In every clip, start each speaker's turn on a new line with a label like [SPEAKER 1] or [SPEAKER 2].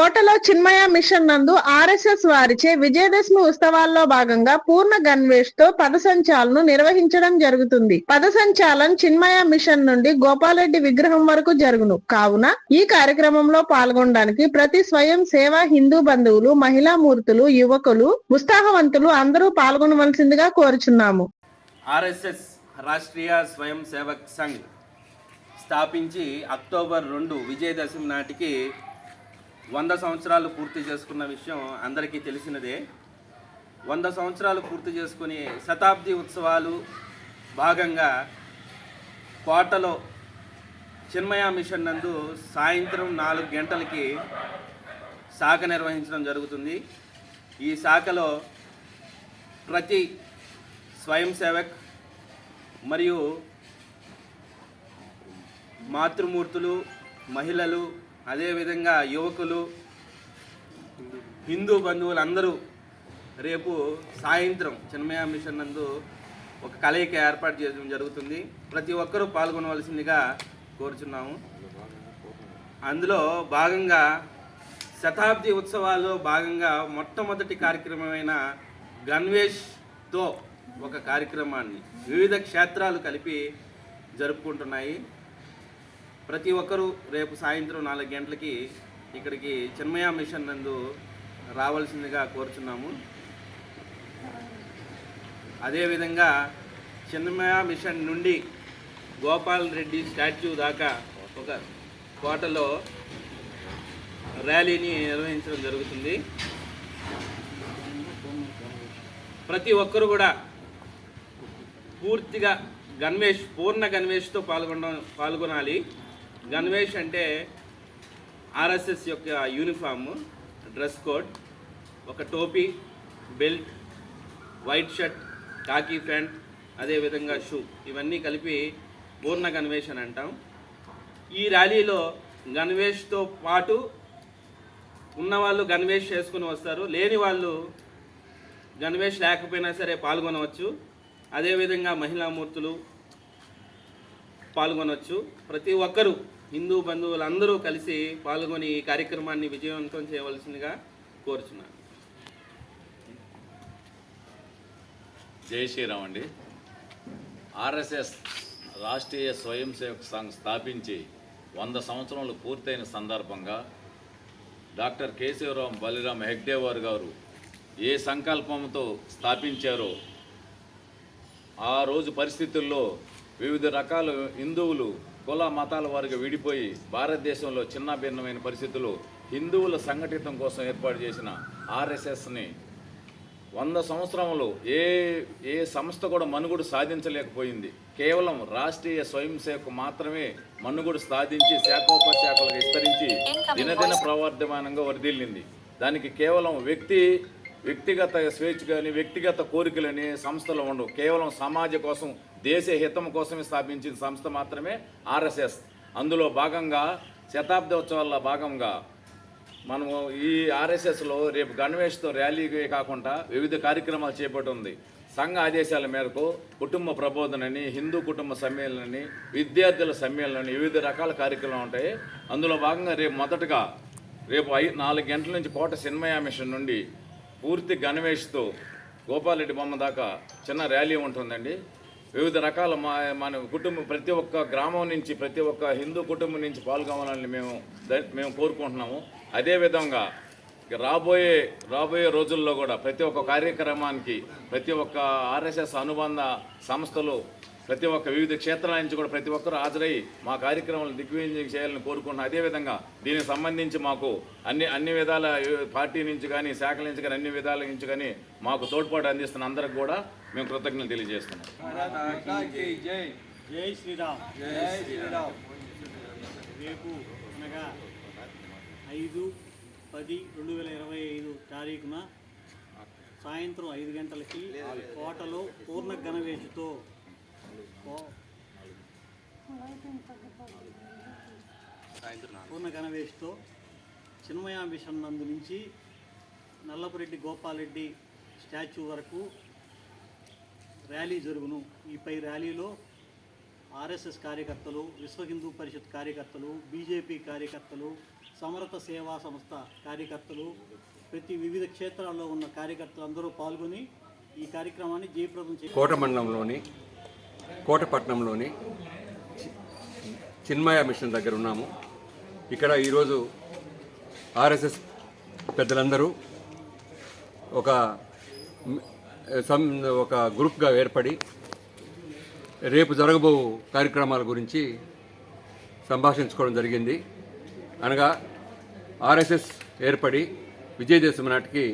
[SPEAKER 1] కోటలో చిన్మయ మిషన్ నందు ఆర్ఎస్ఎస్ వారిచే విజయదశమి ఉత్సవాల్లో భాగంగా పూర్ణ గన్వేష్తో పదసంచాలను నిర్వహించడం జరుగుతుంది. పదసంచాలన్ చిన్మయ మిషన్ నుండి గోపాలరెడ్డి విగ్రహం వరకు జరుగును. కావున ఈ కార్యక్రమంలో పాల్గొనడానికి ప్రతి స్వయం సేవ హిందూ బంధువులు మహిళా మూర్తులు యువకులు ఉత్సాహవంతులు అందరూ పాల్గొనవలసిందిగా కోరుచున్నాము.
[SPEAKER 2] ఆర్ఎస్ఎస్ రాష్ట్రీయ స్వయం సేవక్ సంఘ్ స్థాపించి అక్టోబర్ రెండు విజయదశమి నాటికి వంద సంవత్సరాలు పూర్తి చేసుకున్న విషయం అందరికీ తెలిసినదే. వంద సంవత్సరాలు పూర్తి చేసుకుని శతాబ్ది ఉత్సవాలు భాగంగా కోటలో చిన్మయ మిషన్ నందు సాయంత్రం నాలుగు గంటలకి శాఖ నిర్వహించడం జరుగుతుంది. ఈ శాఖలో ప్రతి స్వయం సేవక్ మరియు మాతృమూర్తులు మహిళలు అదేవిధంగా యువకులు హిందూ బంధువులందరూ రేపు సాయంత్రం చిన్మయ మిషన్ నందు ఒక కలయిక ఏర్పాటు చేయడం జరుగుతుంది. ప్రతి ఒక్కరూ పాల్గొనవలసిందిగా కోరుచున్నాము. అందులో భాగంగా శతాబ్ది ఉత్సవాల్లో భాగంగా మొట్టమొదటి కార్యక్రమమైన గన్వేష్తో ఒక కార్యక్రమాన్ని వివిధ క్షేత్రాలు కలిపి జరుపుకుంటున్నాయి. ప్రతి ఒక్కరూ రేపు సాయంత్రం నాలుగు గంటలకి ఇక్కడికి చిన్మయ మిషన్ నందు రావాల్సిందిగా కోరుచున్నాము. అదేవిధంగా చిన్మయ మిషన్ నుండి గోపాల్ రెడ్డి స్టాచ్యూ దాకా ఒక కోటలో ర్యాలీని నిర్వహించడం జరుగుతుంది. ప్రతి ఒక్కరు కూడా పూర్తిగా గన్వేష్ పూర్ణ గన్వేష్తో పాల్గొన పాల్గొనాలి. గన్వేష్ అంటే ఆర్ఎస్ఎస్ యొక్క యూనిఫామ్ డ్రెస్ కోడ్ ఒక టోపీ belt white shirt khaki pant అదేవిధంగా షూ. ఇవన్నీ కలిపి పూర్ణ గణవేష్ అని అంటాం. ఈ ర్యాలీలో గణవేష్తో పాటు ఉన్నవాళ్ళు గణవేష్ చేసుకుని వస్తారు. లేని వాళ్ళు గణవేష్ లేకపోయినా సరే పాల్గొనవచ్చు. అదేవిధంగా మహిళామూర్తులు పాల్గొనవచ్చు ప్రతి ఒక్కరూ హిందూ బంధువులందరూ కలిసి పాల్గొని ఈ కార్యక్రమాన్ని విజయవంతం చేయవలసిందిగా కోరుచున్నాను.
[SPEAKER 3] జై శ్రీరామ్ అండి. ఆర్ఎస్ఎస్ రాష్ట్రీయ స్వయం సేవక సంఘ్ స్థాపించి వంద సంవత్సరాలు పూర్తయిన సందర్భంగా డాక్టర్ కేశవరావు బలిరామ్ హెగ్డేవార్ గారు ఏ సంకల్పంతో స్థాపించారో ఆ రోజు పరిస్థితుల్లో వివిధ రకాల హిందువులు కుల మతాల వారిగా విడిపోయి భారతదేశంలో చిన్న భిన్నమైన పరిస్థితుల్లో హిందువుల సంఘటితం కోసం ఏర్పాటు చేసిన ఆర్ఎస్ఎస్ని వంద సంవత్సరంలో ఏ ఏ సంస్థ కూడా మనుగడ సాధించలేకపోయింది. కేవలం రాష్ట్రీయ స్వయం సేవకు మాత్రమే మనుగడ సాధించి శాఖోపశాఖలుగా విస్తరించి దినదిన ప్రవర్ధమానంగా వరిదిల్లింది దానికి కేవలం వ్యక్తి వ్యక్తిగత స్వేచ్ఛ కానీ వ్యక్తిగత కోరికలని సంస్థలు ఉండవు. కేవలం సమాజ కోసం దేశ హితం కోసమే స్థాపించిన సంస్థ మాత్రమే ఆర్ఎస్ఎస్. అందులో భాగంగా శతాబ్దోత్సవాల్లో భాగంగా మనము ఈ ఆర్ఎస్ఎస్లో రేపు గణవేష్తో ర్యాలీ కాకుండా వివిధ కార్యక్రమాలు చేపట్టుంది. సంఘ ఆదేశాల మేరకు కుటుంబ ప్రబోధనని హిందూ కుటుంబ సమ్మేళనని విద్యార్థుల సమ్మేళనని వివిధ రకాల కార్యక్రమాలు ఉంటాయి. అందులో భాగంగా రేపు మొదటగా రేపు ఐ నాలుగు గంటల నుంచి కోట సినిమయా మిషన్ నుండి పూర్తి గణవేష్తో గోపాలరెడ్డి బొమ్మ దాకా చిన్న ర్యాలీ ఉంటుందండి. వివిధ రకాల మా మన కుటుంబం ప్రతి ఒక్క గ్రామం నుంచి ప్రతి ఒక్క హిందూ కుటుంబం నుంచి పాల్గొనాలని మేము ద- మేము కోరుకుంటున్నాము. అదేవిధంగా రాబోయే రాబోయే రోజుల్లో కూడా ప్రతి ఒక్క కార్యక్రమానికి ప్రతి ఒక్క ఆర్ఎస్ఎస్ అనుబంధ సంస్థలు ప్రతి ఒక్క వివిధ క్షేత్రాల నుంచి కూడా ప్రతి ఒక్కరూ హాజరై మా కార్యక్రమాలను దిగ్విజయం చేయాలని కోరుకుంటున్నాం అదేవిధంగా దీనికి సంబంధించి మాకు అన్ని అన్ని విధాల పార్టీ నుంచి కానీ శాఖల నుంచి కానీ అన్ని విధాల నుంచి కానీ మాకు తోడ్పాటు అందిస్తున్న అందరికి కూడా మేము కృతజ్ఞతలు తెలియజేస్తున్నాం.
[SPEAKER 4] జై. శ్రీరామ్. జై శ్రీరామ్. రేపు అనగా ఐదు పది రెండు వేల ఇరవై ఐదు తారీఖున సాయంత్రం ఐదు గంటలకి కోటలో పూర్ణ గణవేషుతో పూర్ణ గణవేష్తో చిన్మయ మిషన్ నందు నుంచి నల్లపురెడ్డి గోపాలరెడ్డి స్టాచ్యూ వరకు ర్యాలీ జరుగును. ఈపై ర్యాలీలో ఆర్ఎస్ఎస్ కార్యకర్తలు విశ్వ హిందూ పరిషత్ కార్యకర్తలు బీజేపీ కార్యకర్తలు సమరత సేవా సంస్థ కార్యకర్తలు ప్రతి వివిధ క్షేత్రాల్లో ఉన్న కార్యకర్తలు అందరూ పాల్గొని ఈ కార్యక్రమాన్ని జయప్రదం చే
[SPEAKER 5] కోట మండలంలోని కోటపట్నంలోని చిన్మయ మిషన్ దగ్గర ఉన్నాము. ఇక్కడ ఈరోజు ఆర్ఎస్ఎస్ పెద్దలందరూ ఒక సం ఒక గ్రూప్గా ఏర్పడి రేపు జరగబో కార్యక్రమాల గురించి సంభాషించుకోవడం జరిగింది. అనగా ఆర్ఎస్ఎస్ ఏర్పడి విజయదశమి నాటికి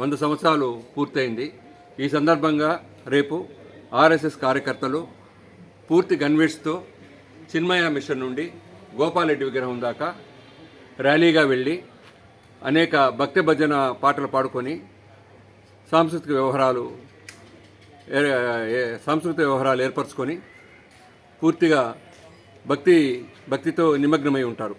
[SPEAKER 5] వంద సంవత్సరాలు పూర్తయింది. ఈ సందర్భంగా రేపు ఆర్ఎస్ఎస్ కార్యకర్తలు పూర్తి గన్వేట్స్తో చిన్మయ మిషన్ నుండి గోపాలరెడ్డి విగ్రహం దాకా ర్యాలీగా వెళ్ళి అనేక భక్తి భజన పాటలు పాడుకొని సాంస్కృతిక వ్యవహారాలు సాంస్కృతిక వ్యవహారాలు ఏర్పరచుకొని పూర్తిగా భక్తి భక్తితో నిమగ్నమై ఉంటారు.